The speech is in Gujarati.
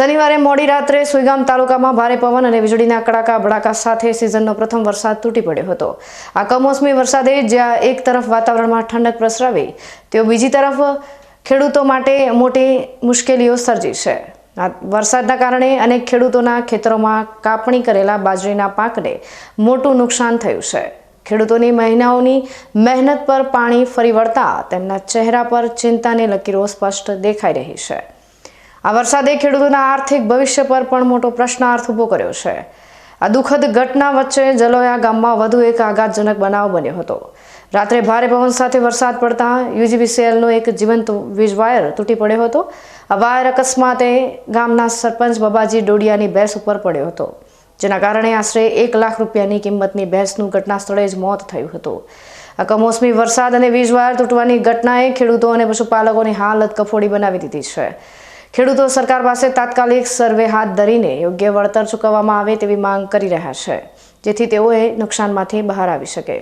શનિવારે મોડી રાત્રે સુઈગામ તાલુકામાં ભારે પવન અને વીજળીના કડાકા ભડાકા સાથે સિઝનનો પ્રથમ વરસાદ તૂટી પડ્યો હતો. આ કમોસમી વરસાદે જ્યાં એક તરફ વાતાવરણમાં ઠંડક પ્રસરાવી, તેઓ બીજી તરફ ખેડૂતો માટે મોટી મુશ્કેલીઓ સર્જી છે. આ વરસાદના કારણે અનેક ખેડૂતોના ખેતરોમાં કાપણી કરેલા બાજરીના પાકને મોટું નુકસાન થયું છે. ખેડૂતોની મહિનાઓની મહેનત પર પાણી ફરી વળતા તેમના ચહેરા પર ચિંતાની લકીરો સ્પષ્ટ દેખાઈ રહી છે. આ વરસાદે ખેડૂતોના આર્થિક ભવિષ્ય પર પણ મોટો પ્રશ્નાર્થ ઊભો કર્યો છે. આ દુઃખદ ઘટના વચ્ચે જલોયા ગામમાં વધુ એક આઘાતજનક બનાવ બન્યો હતો. રાત્રે ભારે પવન સાથે વરસાદ પડતા યુજીબીસીએલનો એક જીવંત વીજ વાયર તૂટી પડ્યો હતો. આ વાયર અકસ્માતે ગામના સરપંચ બાબાજી ડોડિયાની ભેંસ ઉપર પડ્યો હતો, જેના કારણે આશરે એક લાખ રૂપિયાની કિંમતની ભેંસનું ઘટના સ્થળે જ મોત થયું હતું. આ કમોસમી વરસાદ અને વીજ વાયર તૂટવાની ઘટનાએ ખેડૂતો અને પશુપાલકોની હાલત કફોડી બનાવી દીધી છે. ખેડૂતો સરકાર પાસે તાત્કાલિક સર્વે હાથ ધરીને યોગ્ય વળતર ચૂકવવામાં આવે તેવી માંગ કરી રહ્યા છે, જેથી તેઓએ નુકસાનમાંથી બહાર આવી શકે.